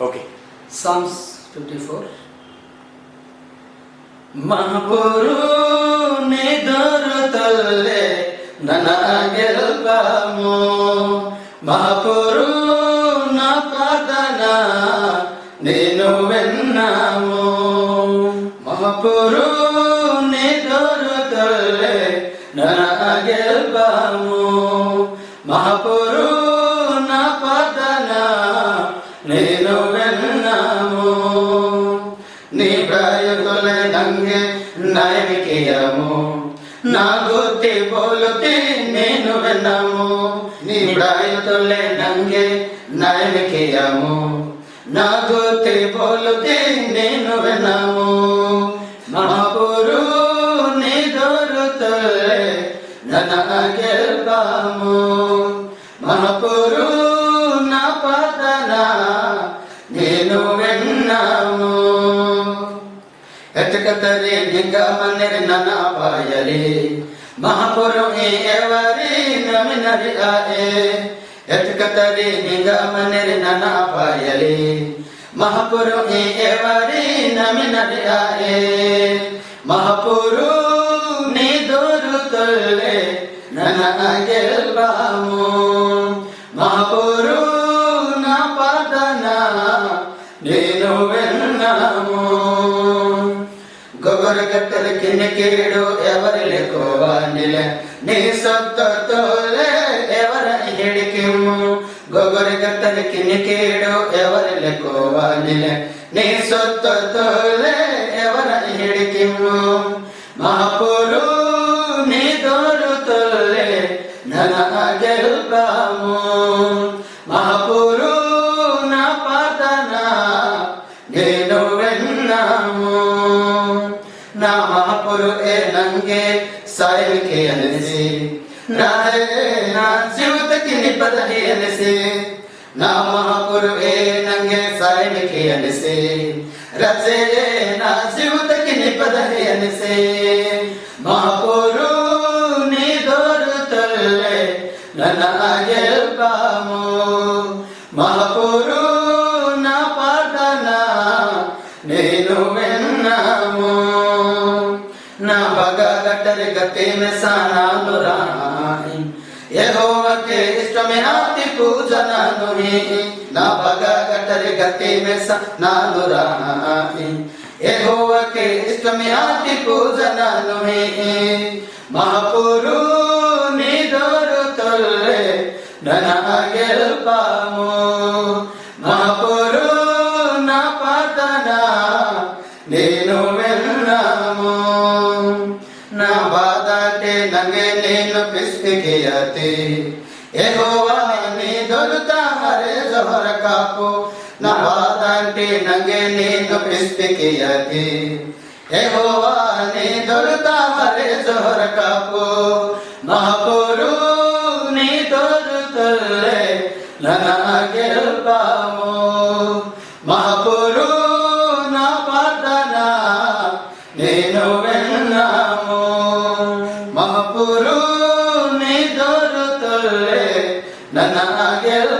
Okay ಸಾಮ್ಸ್ fifty four ಮಹಾಪುರು ನಿದರುತ್ತಲ್ಲೇ ನನಗೆಲ್ಪಮೋ ಮಹಾಪುರು ನಪದನ ನೀನು ವೆನ್ನಮೋ ಮಹಾಪುರು ನಿದರುತ್ತಲ್ಲೇ ನನಗೆಲ್ಪಮೋ ಮಹಾಪುರು నంగే నయమికియము నా గుత్తి పోలుతి నేను విన్నాము. నీ ప్రయోగులే నంగే నయమికియము నా గుత్తి పోలుతి నేను విన్నాము. మహాపురు నీ దొరుతులే నన గెల్పాము మహాపురు ಕತರೆ ಲಿಂಗ ಮನೆರ್ ನನ ಬಾಯಲಿ ಮಹಾಪುರು ಏವರಿ ನಮಿನರಿ ಆಯೆ ಎತ್ ಕತರೆ ಲಿಂಗ ಮನೆರ್ ನನ ಬಾಯಲಿ ಮಹಾಪುರು ಏವರಿ ನಮಿನರಿ ಆಯೆ ಮಹಾಪುರು ನೀ ದೂರು ತೊಲ್ಲೆ ನನ್ನ ಗೆಲ್ಬಾಮು ಮಹಾಪುರು ಕತ್ತಲ ಕಿನ್ನಿ ಕೇಳು ಎವರಿಲೆ ಕೋವಾನಿಲೆ ನೀ ಸತ್ತ ತೋಲೆ, ಎವರ ಹಿಡಿಕಿಮ್ಮು ಗೊಗರೆ ಕತ್ತಲ ಕಿನ್ನಿ ಕೇಳು ಎವರಿಲೆ ಕೋವಾನಿಲೆ ನೀ ಸತ್ತ ತೋಲೆ, ಎವರ ಹಿಡಿಕಿಮ್ಮು ಮಹಾಪು నా మహాపురు ఏ నంగే సాయికి అనిసి నా నా జీవితకి నిపదహి అనిసి నా మహాపురు ఏ నంగే సాయికి అనిసి రచే నా జీవితకి నిపదహి అనిసి మహాపురు నా బగా గట్టరి గతే మెసానాలు రాయి యహోవకే ఇష్టమే ఆతి పూజన నుని నా బగా గట్టరి గతే మెసానాలు రాయి యహోవకే ఇష్టమే ఆతి పూజన నుని మహాపురు నిదోరు తొల్లే ನನಗೆಲ್ಪಾಮು ಮಹಾಪುರು ನ ಪತನ ನೀನು नंगे नील पिसक गया ते यहोवानी दुलता हरे जोहर कापो नवादांटे नंगे नील पिसक गया ते यहोवानी दुलता हरे जोहर कापो महापुरु नी दुलतले ननागेरो ನನಗೆಲ್ಲ